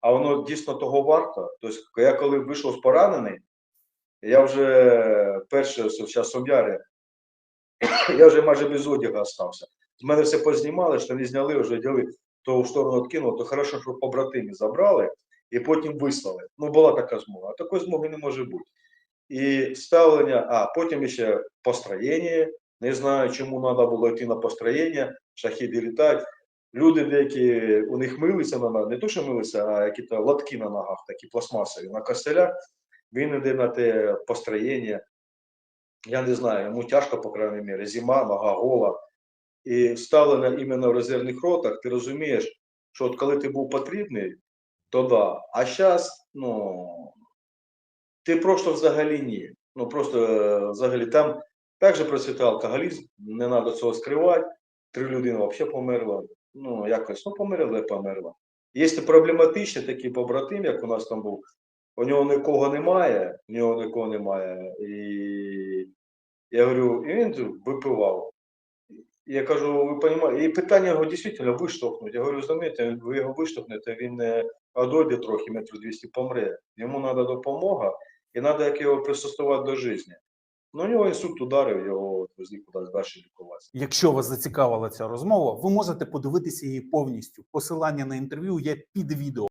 а воно дійсно того варто. Тобто, я коли вийшов з поранений, я вже перше зараз Сом'яри, я вже майже без одягу остався. З мене все познімали, що не зняли, вже діли, то в сторону відкинули, то хорошо, що побратимі забрали і потім вислали. Ну, була така змога. А такої змоги не може бути. І ставлення, а потім ще построєння. Не знаю, чому треба було йти на построєння, шахіди літають. Люди деякі у них милися на не то, що милися, а якісь латки на ногах, такі пластмасові, на костелях. Він йде на те построєння. Я не знаю, йому тяжко, по крайній мірі, зима, нога гола. І ставлення іменно в резервних ротах, ти розумієш, що от коли ти був потрібний, то да. А зараз, ну, ти просто взагалі ні. Ну просто е, взагалі там також процвітає алкоголізм, не треба цього скривати. Три людини взагалі померла. Ну, якось, ну, померла померла. Є проблематичні такі побратим, як у нас там був, у нього нікого немає, у нього нікого немає. І я говорю, і він випивав. Я кажу, ви розумієте, і питання його дійсно виштовхнуть. Я говорю, знаєте, ви його виштовхнете, він не одойде трохи, метрів 200 помре. Йому треба допомога, і треба як його пристосувати до життя. Ну, у нього інсульт ударив, його відвезли кудись далі лікуватися. Якщо вас зацікавила ця розмова, ви можете подивитися її повністю. Посилання на інтерв'ю є під відео.